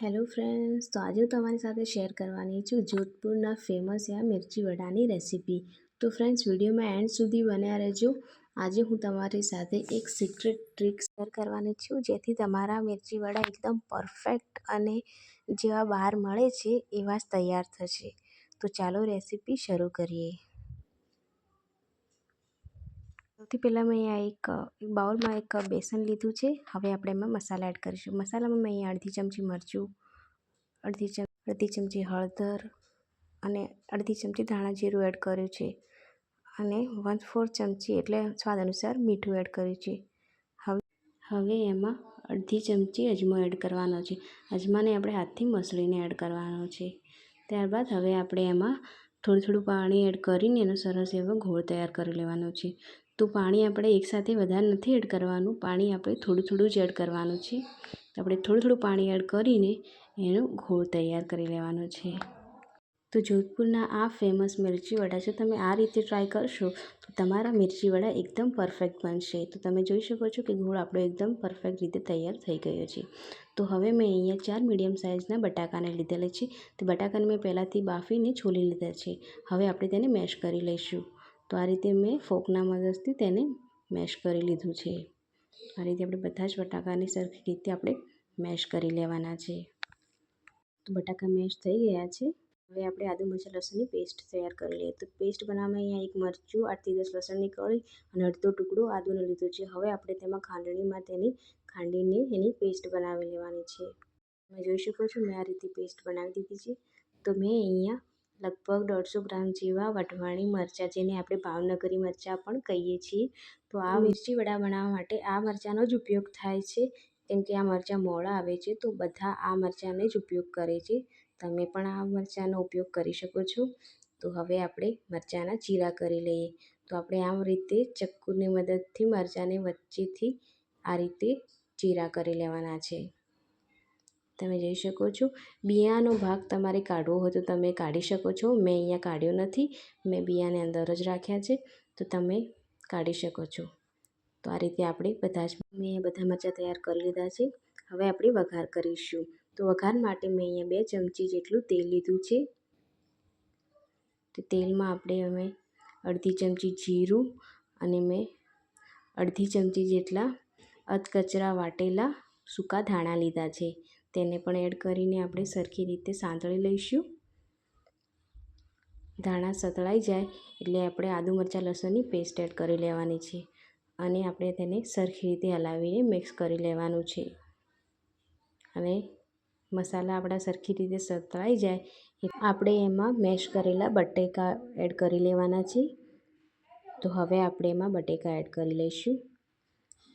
Hello friends, તો આજે હું તમારી સાથે શેર કરવાની છું જોધપુરના ફેમસ યા મિર્ચી વડાની રેસીપી. તો ફ્રેન્ડ્સ, વિડીયોમાં એન્ડ સુધી બન્યા રહેજો. આજે હું તમારી સાથે એક સિક્રેટ ટ્રીક શેર કરવાની છું, જેથી તમારા મિર્ચી વડા એકદમ પરફેક્ટ અને જેવા બહાર મળે છે એવા જ તૈયાર થશે. તો ચાલો રેસીપી શરૂ કરીએ. સૌથી પહેલાં મેં અહીંયા એક બાઉલમાં એક બેસન લીધું છે. હવે આપણે એમાં મસાલા એડ કરીશું. મસાલામાં મેં અહીંયા અડધી ચમચી મરચું, અડધી ચમ, અડધી ચમચી હળદર અને અડધી ચમચી ધાણા જીરું એડ કર્યું છે. અને વન ફોર ચમચી એટલે સ્વાદ અનુસાર મીઠું એડ કર્યું છે. હવે હવે એમાં અડધી ચમચી અજમો એડ કરવાનો છે. અજમાને આપણે હાથથી મસળીને એડ કરવાનો છે. ત્યારબાદ હવે આપણે એમાં થોડું થોડું પાણી એડ કરીને એનો સરસ એવો ઘોળ તૈયાર કરી લેવાનો છે. તો પાણી આપણે એકસાથે વધારે નથી એડ કરવાનું. પાણી આપણે થોડું થોડું જ એડ કરવાનું છે. આપણે થોડું થોડું પાણી એડ કરીને એનો ઘોળ તૈયાર કરી લેવાનો છે. તો જોધપુરના આ ફેમસ મિરચી વડા છે તમે આ રીતે ટ્રાય કરશો, તો તમારા મિરચી વડા એકદમ પરફેક્ટ બનશે. તો તમે જોઈ શકો છો કે ઘોળ આપણો એકદમ પરફેક્ટ રીતે તૈયાર થઈ ગયો છે. તો હવે મેં અહીંયા ચાર મીડિયમ સાઇઝના બટાકાને લીધેલા છે. તો બટાકાને મેં પહેલાંથી બાફીને છોલી લીધા છે. હવે આપણે તેને મેશ કરી લઈશું. તો આ રીતે મેં ફોકના મદદથી તેને મેશ કરી લીધું છે. આ રીતે આપણે બધા જ બટાકાની સરખી રીતે આપણે મેશ કરી લેવાના છે. તો બટાકા મેશ થઈ ગયા છે. હવે આપણે આદુ મરચાં લસણની પેસ્ટ તૈયાર કરી લઈએ. તો પેસ્ટ બનાવવામાં અહીંયા એક મરચું, આઠથી દસ લસણની કળી અને અડધો ટુકડો આદુનો લીધો છે. હવે આપણે તેમાં ખાંડણીમાં તેની ખાંડીને એની પેસ્ટ બનાવી લેવાની છે. તમે જોઈ શકો છો મેં આ રીતે પેસ્ટ બનાવી દીધી છે. તો મેં અહીંયા લગભગ દોઢસો ગ્રામ જેવા વઢવાણી મરચાં જેને આપણે ભાવનગરી મરચાં પણ કહીએ છીએ. તો આ મિર્ચી વડા બનાવવા માટે આ મરચાંનો જ ઉપયોગ થાય છે. કેમ કે આ મરચાં મોડા આવે છે તો બધા આ મરચાંને જ ઉપયોગ કરે છે. તમે પણ આ મરચાંનો ઉપયોગ કરી શકો છો. તો હવે આપણે મરચાંના ચીરા કરી લઈએ. તો આપણે આ રીતે ચક્કુની મદદથી મરચાંને વચ્ચેથી આ રીતે ચીરા કરી લેવાના છે. તમે જોઈ શકો છો. બિયાનો ભાગ તમારે કાઢવો હોય તો તમે કાઢી શકો છો. મેં અહીંયા કાઢ્યો નથી. મેં બિયાને અંદર જ રાખ્યા છે. તો તમે કાઢી શકો છો. તો આ રીતે આપણે બધા જ મેં બધા મરચાં તૈયાર કરી લીધા છે. હવે આપણે વઘાર કરીશું. તો વઘાર માટે મેં અહીંયા બે ચમચી જેટલું તેલ લીધું છે. તો તેલમાં આપણે અમે અડધી ચમચી જીરું અને મેં અડધી ચમચી જેટલા અધકચરા વાટેલા સૂકા ધાણા લીધા છે. તેને પણ એડ કરીને આપણે સરખી રીતે સાંતળી લઈશું. ધાણા સતળાઈ જાય એટલે આપણે આદુ મરચાં, લસણની પેસ્ટ એડ કરી લેવાની છે અને આપણે તેને સરખી રીતે હલાવીને મિક્સ કરી લેવાનું છે. અને મસાલા આપણા સરખી રીતે સતળાઈ જાય આપણે એમાં મેશ કરેલા બટેકા એડ કરી લેવાના છે. તો હવે આપણે એમાં બટેકા એડ કરી લઈશું.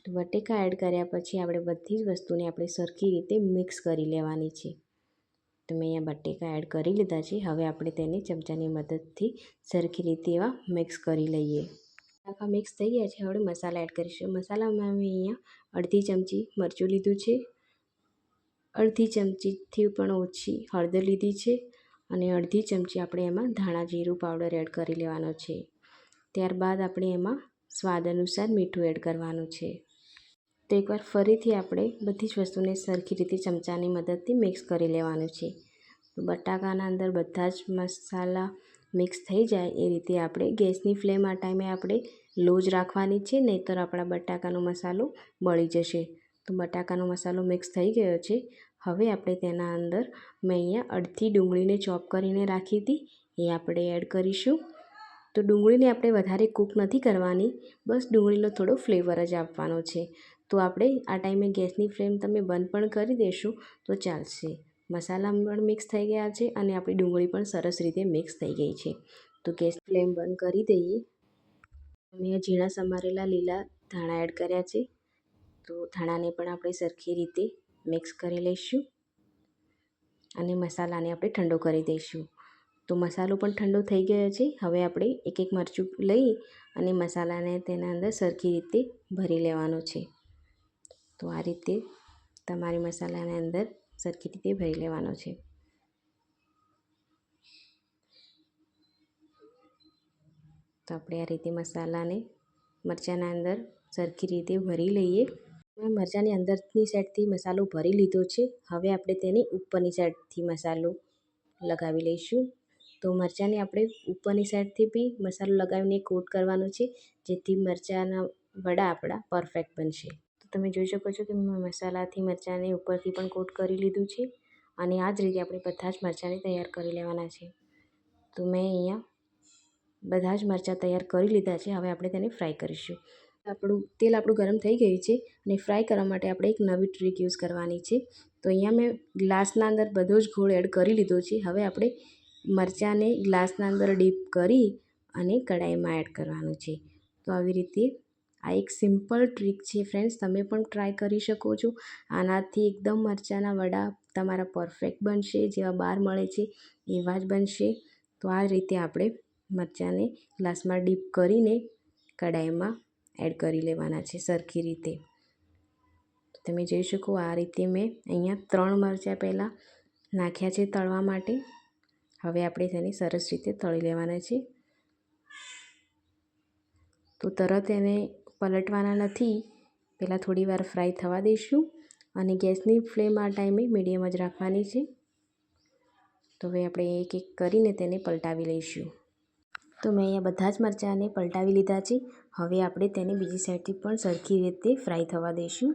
તો બટેકા એડ કર્યા પછી આપણે બધી જ વસ્તુને આપણે સરખી રીતે મિક્સ કરી લેવાની છે. તો મેં અહીંયા બટેકા એડ કરી લીધા છે. હવે આપણે તેને ચમચાની મદદથી સરખી રીતે એવા મિક્સ કરી લઈએ. આખા મિક્સ થઈ ગયા છે. હવે મસાલા એડ કરીશું. મસાલામાં મેં અહીંયા અડધી ચમચી મરચું લીધું છે. અડધી ચમચીથી પણ ઓછી હળદર લીધી છે અને અડધી ચમચી આપણે એમાં ધાણા જીરું પાવડર એડ કરી લેવાનો છે. ત્યારબાદ આપણે એમાં સ્વાદ અનુસાર મીઠું એડ કરવાનું છે. તો એકવાર ફરીથી આપણે બધી જ વસ્તુને સરખી રીતે ચમચાની મદદથી મિક્સ કરી લેવાનું છે. બટાકાના અંદર બધા જ મસાલા મિક્સ થઈ જાય એ રીતે આપણે ગેસની ફ્લેમ આ ટાઈમે આપણે લો જ રાખવાની છે, નહીંતર આપણા બટાકાનો મસાલો બળી જશે. તો બટાકાનો મસાલો મિક્સ થઈ ગયો છે. હવે આપણે તેના અંદર મેં અહીંયા અડધી ડુંગળીને ચોપ કરીને રાખી હતી. એ આપણે એડ કરીશું. તો ડુંગળીને આપણે વધારે કૂક નથી કરવાની, બસ ડુંગળીનો થોડો ફ્લેવર જ આપવાનો છે. તો આપણે આ ટાઈમે ગેસની ફ્લેમ તમે બંધ પણ કરી દેશો, તો ચાલશે. મસાલા પણ મિક્સ થઈ ગયા છે અને આપણી ડુંગળી પણ સરસ રીતે મિક્સ થઈ ગઈ છે. તો ગેસ ફ્લેમ બંધ કરી દઈએ. મેં ઝીણા સમારેલા લીલા ધાણા એડ કર્યા છે. તો ધાણાને પણ આપણે સરખી રીતે મિક્સ કરી લઈશું અને મસાલાને આપણે ઠંડો કરી દઈશું. તો મસાલો પણ ઠંડો થઈ ગયો છે. હવે આપણે એક એક મરચું લઈ અને મસાલાને તેના અંદર સરખી રીતે ભરી લેવાનો છે. તો આ રીતે તમારે મસાલાની અંદર સરખી રીતે ભરી લેવાનો છે. તો આપણે આ રીતે મસાલાને મરચાંના અંદર સરખી રીતે ભરી લઈએ. મરચાંની અંદરની સાઈડથી મસાલો ભરી લીધો છે. હવે આપણે તેની ઉપરની સાઈડથી મસાલો લગાવી લઈશું. તો મરચાંને આપણે ઉપરની સાઈડથી બી મસાલો લગાવીને કોટ કરવાનો છે, જેથી મરચાંના વડા આપણા પરફેક્ટ બનશે. તમે જોઈ શકો છો કે મેં મસાલાથી મરચાંને ઉપરથી પણ કોટ કરી લીધું છે અને આ જ રીતે આપણે બધા જ મરચાંને તૈયાર કરી લેવાના છે. તો મેં અહીંયા બધા જ મરચાં તૈયાર કરી લીધા છે. હવે આપણે તેને ફ્રાય કરીશું. આપણું તેલ આપણું ગરમ થઈ ગયું છે અને ફ્રાય કરવા માટે આપણે એક નવી ટ્રીક યુઝ કરવાની છે. તો અહીંયા મેં ગ્લાસના અંદર બધો જ ગોળ એડ કરી લીધો છે. હવે આપણે મરચાંને ગ્લાસના અંદર ડીપ કરી અને કઢાઈમાં એડ કરવાનું છે. તો આવી રીતે આ એક સિમ્પલ ટ્રીક છે ફ્રેન્ડ્સ, તમે પણ ટ્રાય કરી શકો છો. આનાથી એકદમ મરચાંના વડા તમારા પરફેક્ટ બનશે, જેવા બહાર મળે છે એવા જ બનશે. તો આ રીતે આપણે મરચાંને ગ્લાસમાં ડીપ કરીને કઢાઈમાં એડ કરી લેવાના છે સરખી રીતે. તમે જોઈ શકો આ રીતે મેં અહીંયા ત્રણ મરચાં પહેલાં નાખ્યા છે તળવા માટે. હવે આપણે તેને સરસ રીતે તળી લેવાના છે. તો તરત એને પલટવાના નથી. પહેલાં થોડી વાર ફ્રાય થવા દઈશું અને ગેસની ફ્લેમ આ ટાઈમે મીડિયમ જ રાખવાની છે. તો હવે આપણે એક એક કરીને તેને પલટાવી લઈશું. તો મેં અહીંયા બધા જ મરચાંને પલટાવી લીધા છે. હવે આપણે તેને બીજી સાઈડથી પણ સરખી રીતે ફ્રાય થવા દઈશું.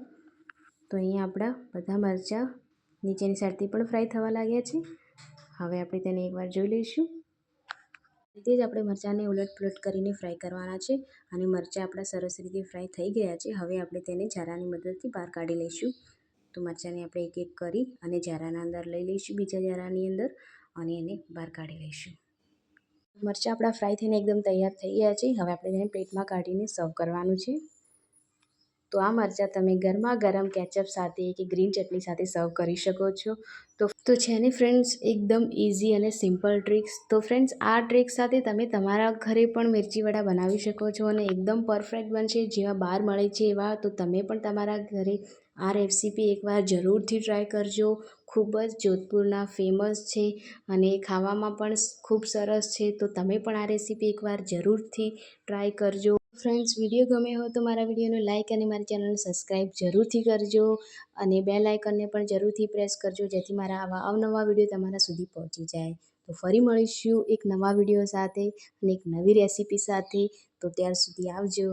તો અહીંયા આપણા બધા મરચાં નીચેની સાઈડથી પણ ફ્રાય થવા લાગ્યા છે. હવે આપણે તેને એકવાર જોઈ લઈશું. રીતે જ આપણે મરચાંને ઉલટ પલટ કરીને ફ્રાય કરવાના છે અને મરચાં આપણા સરસ રીતે ફ્રાય થઈ ગયા છે. હવે આપણે તેને ઝારાની મદદથી બહાર કાઢી લઈશું. તો મરચાંને આપણે એક એક કરી અને ઝારાના અંદર લઈ લઈશું, બીજા ઝારાની અંદર અને એને બહાર કાઢી લઈશું. મરચાં આપણા ફ્રાય થઈને એકદમ તૈયાર થઈ ગયા છે. હવે આપણે તેને પ્લેટમાં કાઢીને સર્વ કરવાનું છે. તો આ મરચાં તમે ગરમા ગરમ કેચઅપ સાથે કે ગ્રીન ચટણી સાથે સર્વ કરી શકો છો. તો તો છે ને ફ્રેન્ડ્સ, એકદમ ઇઝી અને સિમ્પલ ટ્રિક્સ. તો ફ્રેન્ડ્સ, આ ટ્રિક સાથે તમે તમારા ઘરે પણ મિરચી વડા બનાવી શકો છો અને એકદમ પરફેક્ટ બનશે. જેવા બહાર મળે છે એવા, તો તમે પણ તમારા ઘરે આ રેસીપી એકવાર જરૂરથી ટ્રાય કરજો. ખૂબ જ જોધપુરના ફેમસ છે અને ખાવામાં પણ ખૂબ સરસ છે. તો તમે પણ આ રેસીપી એકવાર જરૂરથી ટ્રાય કરજો. ફ્રેન્ડ્સ, વીડિયો ગમે હોય તો મારા વિડીયોને લાઇક અને મારી ચેનલને સબસ્ક્રાઈબ જરૂરથી કરજો અને બે લાઇકનને પણ જરૂરથી પ્રેસ કરજો જેથી મારા આવા અવનવા વીડિયો તમારા સુધી પહોંચી જાય. તો ફરી મળીશું એક નવા વીડિયો સાથે અને એક નવી રેસીપી સાથે. તો ત્યાર સુધી આવજો.